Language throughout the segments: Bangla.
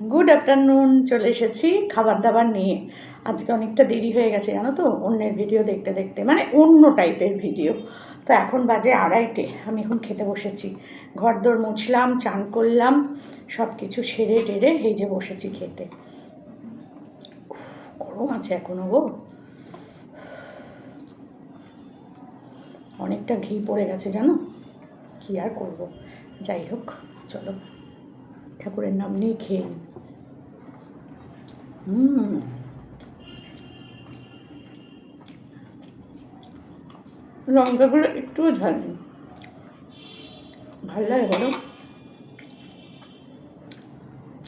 গুড আফটারনুন চলে এসেছি খাবার দাবার নিয়ে। আজকে অনেকটা দেরি হয়ে গেছে, জানো তো? অন্যের ভিডিও দেখতে দেখতে মানে অন্য টাইপের ভিডিও তো এখন বাজে আড়াইটে, আমি এখন খেতে বসেছি। ঘর দোর মুছলাম, চান করলাম সব কিছু সেরে টেরে এই যে বসেছি খেতে। গরম আছে এখনও গো। অনেকটা ঘি পড়ে গেছে, জানো? কি আর করব? যাই হোক, চলো। ঠাকুরের নাম নিয়ে খেয়ে নিই হুম। লঙ্কাগুলো একটুও ঝাল নেই। ভালো লাগে বলো।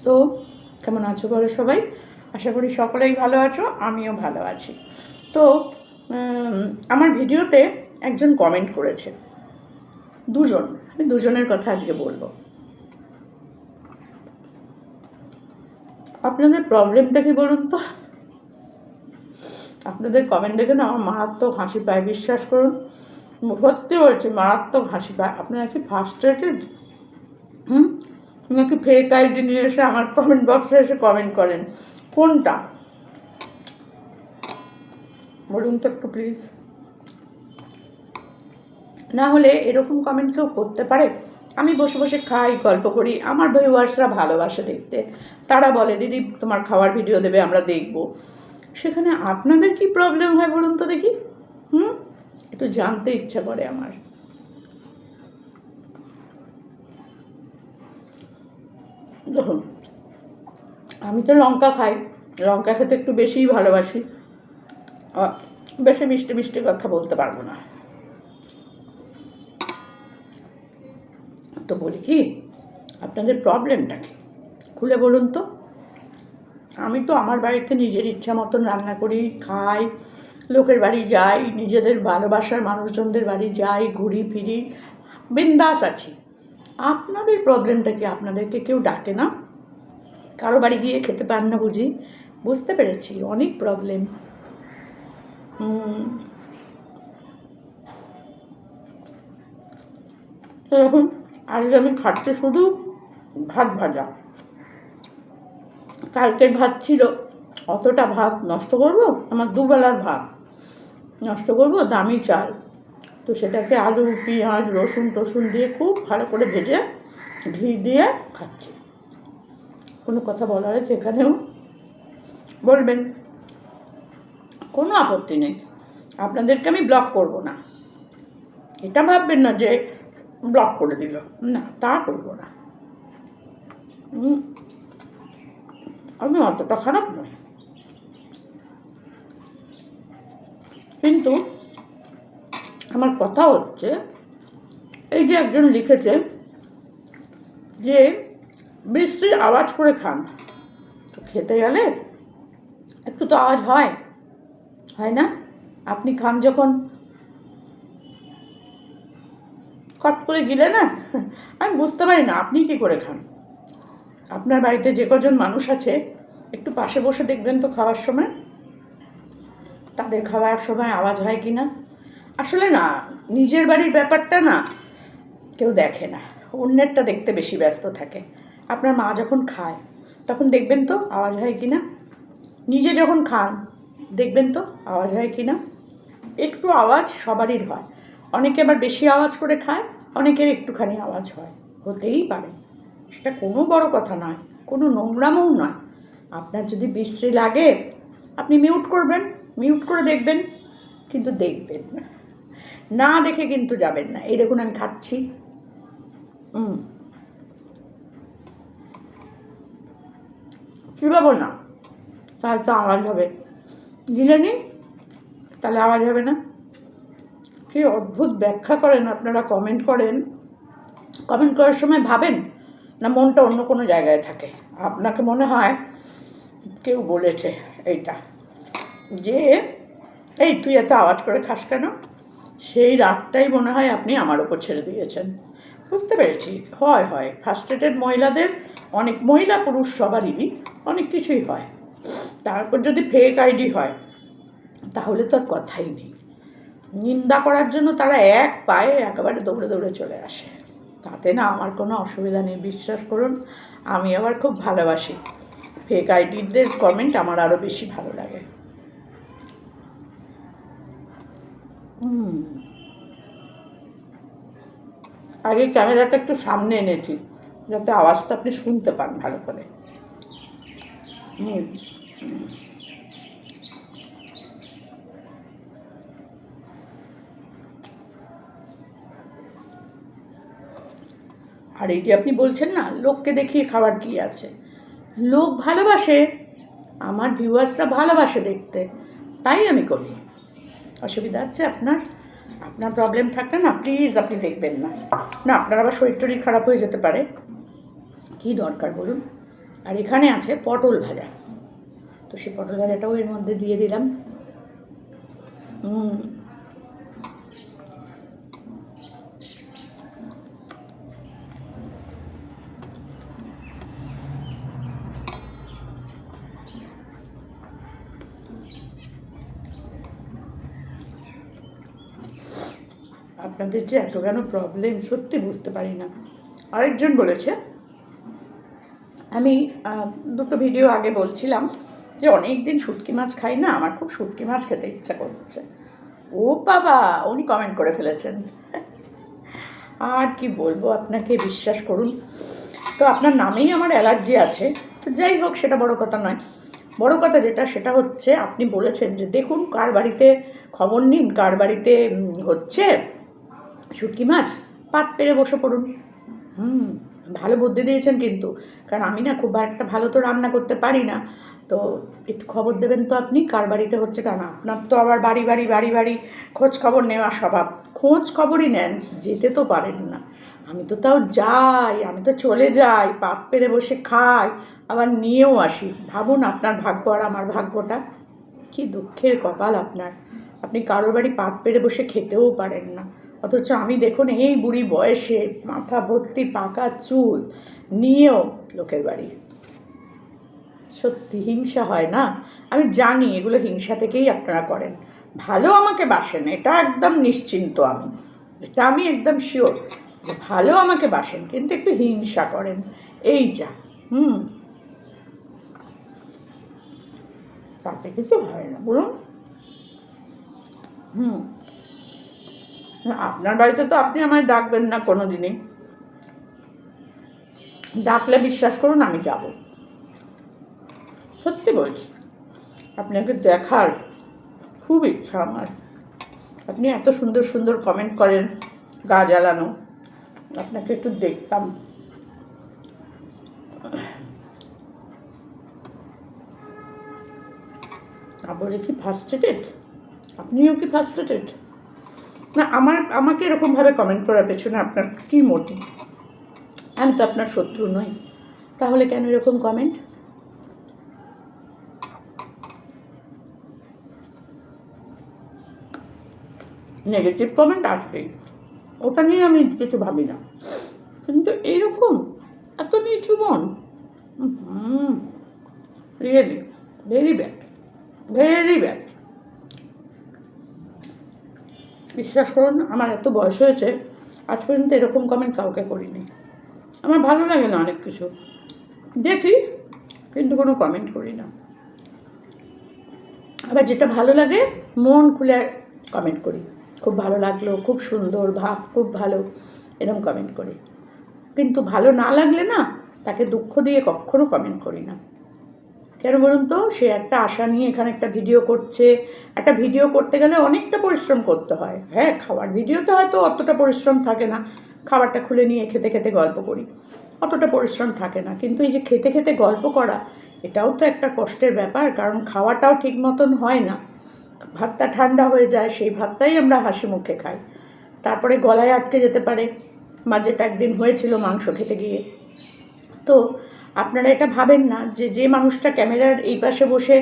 তো কেমন আছো বলো সবাই? আশা করি সকলেই ভালো আছো আমিও ভালো আছি। তো আমার ভিডিওতে একজন কমেন্ট করেছে। দুজন আমি দুজনের কথা আজকে বলব। আপনাদের প্রবলেমটা কি বলুন তো? আপনাদের কমেন্ট দেখে না আমার মারাত্মক হাসি পায়, বিশ্বাস করুন। সত্যি বলছি, মারাত্মক হাসি পায়। আপনারা কি ফার্স্ট্রেটেড হুম? নাকি ফেক আইডি নিয়ে এসে আমার কমেন্ট বক্সে এসে কমেন্ট করেন। কোনটা? বলুন তো একটু প্লিজ না হলে এরকম কমেন্ট কেউ করতে পারে? আমি বসে বসে খাই, গল্প করি। আমার ভিউয়ার্সরা ভালোবাসে দেখতে। তারা বলে, দিদি, তোমার খাওয়ার ভিডিও দেবে, আমরা দেখব। সেখানে আপনাদের কি প্রবলেম হয় বলুন তো দেখি? হুম? একটু জানতে ইচ্ছা করে আমার। দেখুন, আমি তো লঙ্কা খাই। লঙ্কা খেতে একটু বেশিই ভালোবাসি। বেশি মিষ্টি মিষ্টি কথা বলতে পারব না। তো বলি কি, আপনাদের প্রবলেমটা কি খুলে বলুন তো। আমি তো আমার বাড়িতে নিজের ইচ্ছা মতন রান্না করি, খাই, লোকের বাড়ি যাই, নিজেদের ভালোবাসার মানুষজনদের বাড়ি যাই, ঘুরি ফিরি, বিন্দাস আছি। আপনাদের প্রবলেমটা কি, আপনাদেরকে কেউ ডাকে না? কারও বাড়ি গিয়ে খেতে পান না বুঝি? বুঝতে পেরেছি, অনেক প্রবলেম এখন আজ আমি খাচ্ছি শুধু ভাত ভাজা। কালকের ভাত ছিল, অতটা ভাত নষ্ট করব? আমার দুবেলার ভাত নষ্ট করব, দামি চাল। তো সেটাকে আলু, পেঁয়াজ, রসুন টসুন দিয়ে খুব ভালো করে ভেজে ঘি দিয়ে খাচ্ছি। কোনো কথা বলার আছে এখানেও? বলবেন। কোনো আপত্তি নেই। আপনাদেরকে আমি ব্লক করব না। এটা ভাববেন না যে ব্লক করে দিল। না। তা করব না। আমি অতটা খারাপ নয় কিন্তু আমার কথা হচ্ছে এই যে একজন লিখেছে যে বৃষ্টির আওয়াজ করে খান। তো খেতে গেলে একটু তো আওয়াজ হয়। হয় না? আপনি খান যখন কট করে গিলে না, আমি বুঝতে পারি না, আপনি কি করে খান? আপনার বাড়িতে যে কজন মানুষ আছে, একটু পাশে বসে দেখবেন তো খাওয়ার সময়। তাদের খাওয়ার সময় আওয়াজ হয় কি না? আসলে না, নিজের বাড়ির ব্যাপারটা না কেউ দেখে না, অন্যেরটা দেখতে বেশি ব্যস্ত থাকে। আপনার মা যখন খায়, তখন দেখবেন তো আওয়াজ হয় কি না? নিজে যখন খান, দেখবেন তো আওয়াজ হয় কি না? একটু আওয়াজ সবারই হয়। অনেকে আবার বেশি আওয়াজ করে খায়, অনেকের একটুখানি আওয়াজ হয়। হতেই পারে। সেটা কোনো বড় কথা নয়, কোনো নোংরামও নয়। আপনার যদি বিশ্রী লাগে, আপনি মিউট করবেন মিউট করে দেখবেন, কিন্তু দেখবেন না। না দেখে কিন্তু যাবেন না। এই দেখুন, আমি খাচ্ছি। হুম চিবাবো না। তাহলে তো আওয়াজ হবে। গিলে নিন। তাহলে আওয়াজ হবে না। কি অদ্ভুত ব্যাখ্যা করেন, আপনারা কমেন্ট করেন। কমেন্ট করার সময় ভাবেন না মনটা অন্য কোনো জায়গায় থাকে। আপনাকে মনে হয় কেউ বলেছে এইটা। যে, এই, তুই এত আওয়াজ করে খাস কেন? সেই রাগটাই মনে হয় আপনি আমার ওপর ছেড়ে দিয়েছেন। বুঝতে পেরেছি। হয় হয়। ফার্স্ট্রেটেড মহিলাদের অনেক, মহিলা পুরুষ সবারই অনেক কিছুই হয়। তারপর যদি ফেক আইডি হয়, তাহলে তো আর কথাই নেই। নিন্দা করার জন্য তারা এক পায়ে একেবারে দৌড়ে দৌড়ে চলে আসে। তাতে না আমার কোনো অসুবিধা নেই, বিশ্বাস করুন, আমি আবার খুব ভালোবাসি। ফেক আইডিদের কমেন্ট আমার আরও বেশি ভালো লাগে। আগে ক্যামেরাটা একটু সামনে এনেছি, যাতে আওয়াজটা আপনি শুনতে পান ভালো করে। হুম। আর এই যে আপনি বলছেন না, লোককে দেখিয়ে খাবার কি আছে? লোক ভালোবাসে, আমার ভিউয়ার্সরা ভালোবাসে দেখতে। তাই আমি করি। অসুবিধা আছে আপনার? আপনার প্রবলেম থাকলে না প্লিজ আপনি দেখবেন না। না, আপনার আবার শরীর টরীর খারাপ হয়ে যেতে পারে। কি দরকার বলুন? আর এখানে আছে পটল ভাজা। তো সেই পটল ভাজাটাও এর মধ্যে দিয়ে দিলাম। হুম আপনাদের যে এত কেন প্রবলেম সত্যি বুঝতে পারি না। আরেকজন বলেছে, আমি দুটো ভিডিও আগে বলছিলাম যে অনেক দিন শুটকি মাছ খাই না, আমার খুব শুটকি মাছ খেতে ইচ্ছা করছে। ও বাবা, উনি কমেন্ট করে ফেলেছেন। আর কি বলব আপনাকে, বিশ্বাস করুন। তো আপনার নামেই আমার অ্যালার্জি আছে। তো যাই হোক, সেটা বড় কথা নয়। বড় কথা যেটা, সেটা হচ্ছে, আপনি বলেছেন যে দেখুন কার বাড়িতে খবর নিন, কার বাড়িতে হচ্ছে। শুটকি মাছ? পাত পেরে বসে পড়ুন। হুম, ভালো বুদ্ধি দিয়েছেন কিন্তু। কারণ আমি না খুব একটা ভালো তো রান্না করতে পারি না। তো একটু খবর দেবেন তো আপনি, কার বাড়িতে হচ্ছে? কারণ আপনার তো আবার বাড়ি বাড়ি বাড়ি বাড়ি খোঁজ খবর নেওয়া স্বভাব। খোঁজ খবরই নেন, যেতে তো পারেন না। আমি তো তাও যাই, আমি তো চলে যাই, পাত পেরে বসে খাই, আবার নিয়েও আসি। ভাবুন আপনার ভাগ্য আর আমার ভাগ্যটা। কি দুঃখের কপাল আপনার। আপনি কারোর বাড়ি পাত পেরে বসে খেতেও পারেন না। অথচ আমি দেখুন এই বুড়ি বয়সে মাথা ভর্তি পাকা চুল, নিয়েও লোকের বাড়ি। সত্যি হিংসা হয় না? আমি জানি এগুলো হিংসা থেকেই আপনারা করেন। ভালো আমাকে বাসেন, এটা একদম নিশ্চিন্ত আমি। এটা আমি একদম শিওর যে ভালো আমাকে বাসেন, কিন্তু একটু হিংসা করেন। এই যা, হুম। তাতে কিছু হয় না, বলুন। হুম। আপনার বাড়িতে তো আপনি আমায় ডাকবেন না কোনো দিনই ডাকলে বিশ্বাস করুন, আমি যাব। সত্যি বলছি, আপনাকে দেখার খুব ইচ্ছা আমার। আপনি এত সুন্দর সুন্দর কমেন্ট করেন, গা জ্বালানো। আপনাকে একটু দেখতাম। তারপরে কি ফার্স্টেটেড আপনিও কি ফার্স্টেটেড না, আমার, আমাকে এরকমভাবে কমেন্ট করার পেছনে আপনার কী মোটিভ আমি তো আপনার শত্রু নই। তাহলে কেন এরকম কমেন্ট নেগেটিভ কমেন্ট আসবেই। ওটা নিয়ে আমি কিছু ভাবি না। কিন্তু এইরকম, এত নিচু মন। Really very bad very bad বিশ্বাস করুন, আমার এত বয়স হয়েছে, আজ পর্যন্ত এরকম কমেন্ট কাউকে করিনি। আমার ভালো লাগে না অনেক কিছু। দেখি, কিন্তু কোনো কমেন্ট করি না। আবার যেটা ভালো লাগে, মন খুলে কমেন্ট করি। খুব ভালো লাগল, খুব সুন্দর, ভাব খুব ভালো এরকম কমেন্ট করি। কিন্তু ভালো না লাগলে না, তাকে দুঃখ দিয়ে কখনো কমেন্ট করি না। কেন বলুন তো? সে একটা আশা নিয়ে এখানে একটা ভিডিও করছে। একটা ভিডিও করতে গেলে অনেকটা পরিশ্রম করতে হয়। হ্যাঁ খাবার ভিডিওতে হয়তো অতটা পরিশ্রম থাকে না। খাবারটা খুলে নিয়ে খেতে খেতে গল্প করি। অতটা পরিশ্রম থাকে না। কিন্তু এই যে খেতে খেতে গল্প করা, এটাও তো একটা কষ্টের ব্যাপার। কারণ খাওয়াটাও ঠিক মতন হয় না। ভাতটা ঠান্ডা হয়ে যায়, সেই ভাতটাই আমরা হাসি মুখে খাই। তারপরে গলায় আটকে যেতে পারে। মাঝেটা একদিন হয়েছিল মাংস খেতে গিয়ে। তো আপনারা এটা ভাবেন না যে যে মানুষটা ক্যামেরার এই পাশে বসে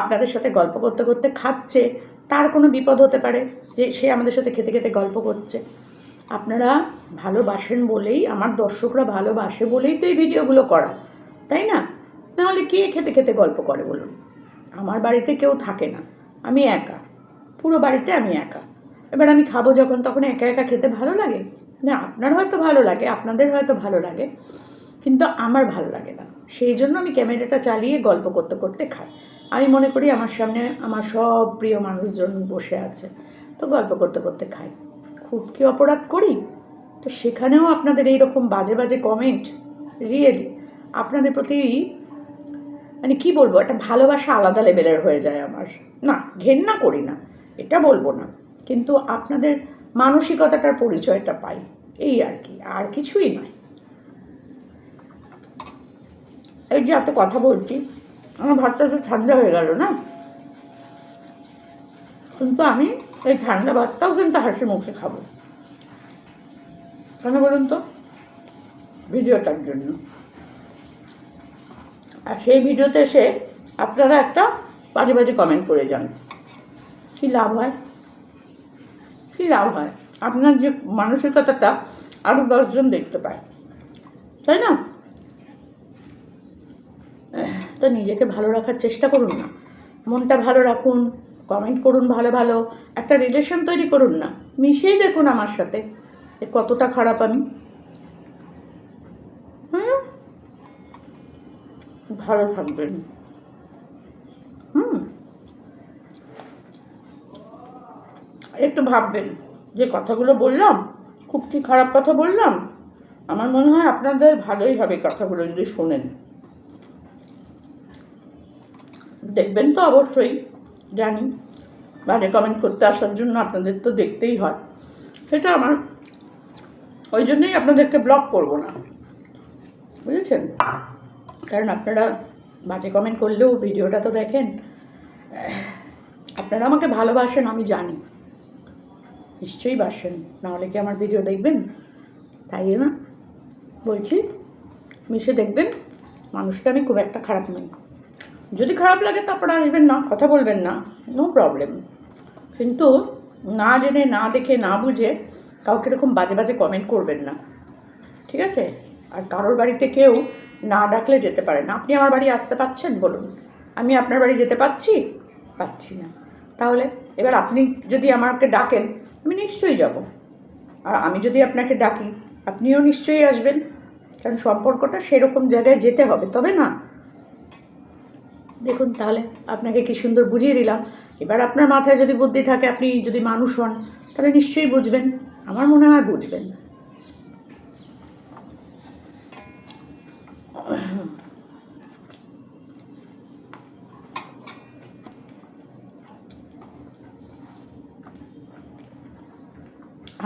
আপনাদের সাথে গল্প করতে করতে খাচ্ছে, তার কোনো বিপদ হতে পারে যে, সে আমাদের সাথে খেতে খেতে গল্প করছে। আপনারা ভালোবাসেন বলেই, আমার দর্শকরা ভালোবাসে বলেই তো এই ভিডিওগুলো করা, তাই না? নাহলে কে খেতে খেতে গল্প করে বলুন? আমার বাড়িতে কেউ থাকে না, আমি একা, পুরো বাড়িতে আমি একা। এবার আমি খাব যখন, তখন একা একা খেতে ভালো লাগে? না, আপনার হয়তো ভালো লাগে, আপনাদের হয়তো ভালো লাগে। কিন্তু আমার ভালো লাগে না। সেই জন্য আমি ক্যামেরাটা চালিয়ে গল্প করতে করতে খাই। আমি মনে করি আমার সামনে আমার সব প্রিয় মানুষজন বসে আছে, তো গল্প করতে করতে খাই। খুব কি অপরাধ করি? তো সেখানেও আপনাদের এইরকম বাজে বাজে কমেন্ট রিয়েলি আপনাদের প্রতি মানে কি বলব, একটা ভালোবাসা আলাদা লেভেলের হয়ে যায় আমার। না, ঘেন্না করি না, এটা বলব না। কিন্তু আপনাদের মানসিকতাটার পরিচয়টা পাই, এই আর কি, আর কিছুই নয়। এই যে এত কথা বলছি, আমার ভাতটা তো ঠান্ডা হয়ে গেল না? কিন্তু আমি এই ঠান্ডা ভাতটাও কিন্তু হাসি মুখে খাব। কেন বলুন তো? ভিডিওটার জন্য। আর সেই ভিডিওতে এসে আপনারা একটা বাজে বাজে কমেন্ট করে যান। কী লাভ হয়? কী লাভ হয়? আপনার যে মানসিকতাটা আরও দশজন দেখতে পায়। তাই না? তো নিজেকে ভালো রাখার চেষ্টা করুন না। মনটা ভালো রাখুন কমেন্ট করুন ভালো ভালো, একটা রিলেশন তৈরি করুন না। মিশেই দেখুন আমার সাথে এ কতটা খারাপ আমি। হুম? ভালো থাকবেন। হুম? একটু ভাববেন যে কথাগুলো বললাম, খুব কি খারাপ কথা বললাম? আমার মনে হয় আপনাদের ভালোই হবে কথাগুলো যদি শোনেন। দেখবেন তো অবশ্যই, জানি। বা রেকমেন্ড করতে আসার জন্য আপনাদের তো দেখতেই হয়। সেটা আমার, ওই জন্যই আপনাদেরকে ব্লক করব না। বুঝেছেন? কারণ আপনারা বাজে কমেন্ট করলেও ভিডিওটা তো দেখেন। আপনারা আমাকে ভালোবাসেন, আমি জানি। নিশ্চয়ই বাসেন নাহলে কি আমার ভিডিও দেখবেন? তাই না? বলছি, মিশে দেখবেন, মানুষটা আমি খুব একটা খারাপ নই। যদি খারাপ লাগে তারপর আসবেন না, কথা বলবেন না নো প্রবলেম কিন্তু না জেনে, না দেখে, না বুঝে কাউকে এরকম বাজে বাজে কমেন্ট করবেন না, ঠিক আছে? আর কারোর বাড়িতে কেউ না ডাকলে যেতে পারে না। আপনি আমার বাড়ি আসতে পাচ্ছেন বলুন। আমি আপনার বাড়ি যেতে পাচ্ছি? পাচ্ছি না। তাহলে এবার আপনি যদি আমাকে ডাকেন, আমি নিশ্চয়ই যাব। আর আমি যদি আপনাকে ডাকি, আপনিও নিশ্চয়ই আসবেন। কারণ সম্পর্কটা সেরকম জায়গায় যেতে হবে, তবে না। দেখুন তাহলে আপনাকে কি সুন্দর বুঝিয়ে দিলাম। এবার আপনার মাথায় যদি বুদ্ধি থাকে, আপনি যদি মানুষ হন, তাহলে নিশ্চয়ই বুঝবেন। আমার মনে হয় বুঝবেন।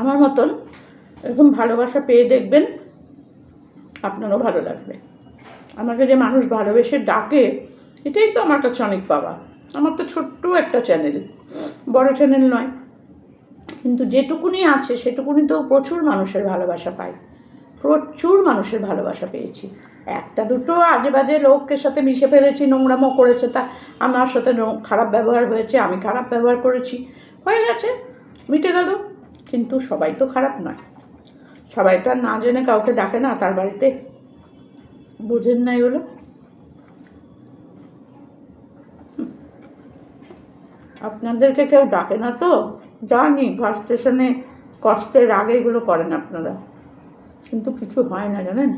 আমার মতন এরকম ভালোবাসা পেয়ে দেখবেন, আপনারও ভালো লাগবে। আমাকে যে মানুষ ভালোবেসে ডাকে এটাই তো আমার কাছে অনেক পাওয়া। আমার তো ছোট্ট একটা চ্যানেল বড় চ্যানেল নয়। কিন্তু যেটুকুনি আছে, সেটুকুনি তো প্রচুর মানুষের ভালোবাসা পাই প্রচুর মানুষের ভালোবাসা পেয়েছি। একটা দুটো আজে বাজে লোকের সাথে মিশে ফেলেছি, নোংরামো করেছে, তা আমার সাথে খারাপ ব্যবহার হয়েছে, আমি খারাপ ব্যবহার করেছি। হয়ে গেছে, মিটে গেল। কিন্তু সবাই তো খারাপ নয়। সবাই তো আর না জেনে কাউকে ডাকে না, তার বাড়িতে। বুঝেন নাই এগুলো হুম। আপনাদেরকে কেউ ডাকে না তো? জানি বাস স্টেশনে কষ্টের আগে এগুলো করেন আপনারা। কিন্তু কিছু হয় না, জানেন?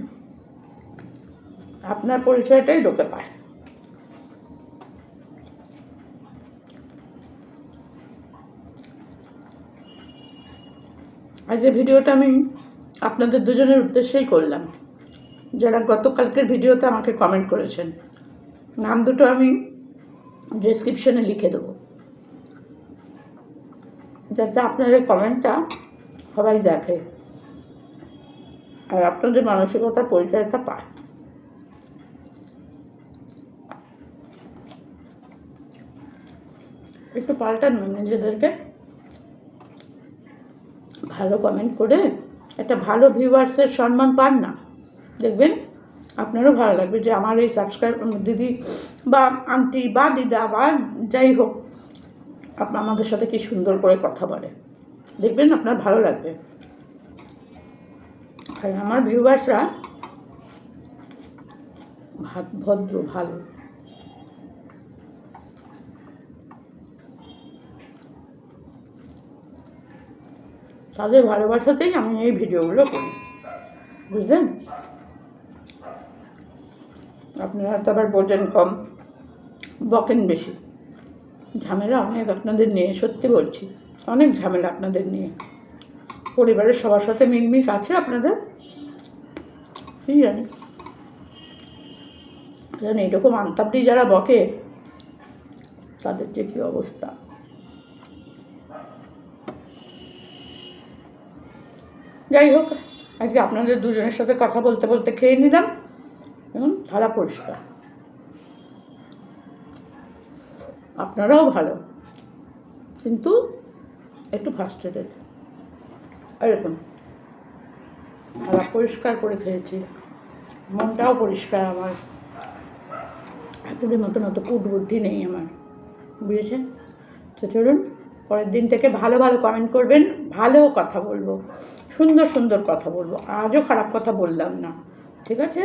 আপনার পরিচয়টাই লোকে পায়। আজকের ভিডিওটা আমি আপনাদের দুজনের উদ্দেশ্যেই করলাম। যারা গতকালকের ভিডিওতে আমাকে কমেন্ট করেছেন, নাম দুটো আমি ডেসক্রিপশনে লিখে দেবো। যাতে আপনার এই কমেন্টটা সবাই দেখে আর আপনাদের মানসিকতার পরিচয়টা পায়। একটু পাল্টান নিজেদেরকে। ভালো কমেন্ট করে একটা ভালো ভিউয়ার্সের সম্মান পান না। দেখবেন আপনারও ভালো লাগবে যে আমার এই সাবস্ক্রাইব দিদি বা আন্টি বা দিদা বা যাই হোক আপ- আমাদের সাথে কি সুন্দর করে কথা বলে। দেখবেন আপনার ভালো লাগবে। আর আমার ভিউয়ার্সরা ভা- ভদ্র, ভালো। তাদের ভালোবাসাতেই আমি এই ভিডিওগুলো করি। বুঝলেন? আপনারা তো আবার বোঝেন কম। বকেন বেশি। ঝামেলা অনেক আপনাদের নিয়ে, সত্যি বলছি। অনেক ঝামেলা আপনাদের নিয়ে। পরিবারের সবার সাথে মিলমিশ আছে আপনাদের? কি জানি। জানি এরকম আন্তাবড়ি যারা বকে, তাদের যে কী অবস্থা। যাই হোক, আজকে আপনাদের দুজনের সাথে কথা বলতে বলতে খেয়ে নিলাম। এখন থালা পরিষ্কার। আপনারাও ভালো, কিন্তু একটু ফার্স্টেডেড এরকম থালা পরিষ্কার করে খেয়েছি, মনটাও পরিষ্কার আমার। আপনাদের মতন অত কুট বুদ্ধি নেই আমার, বুঝেছেন? তো চলুন, পরের দিন থেকে ভালো ভালো কমেন্ট করবেন, ভালো কথা বলব, সুন্দর সুন্দর কথা বলব, আজও খারাপ কথা বললাম না, ঠিক আছে?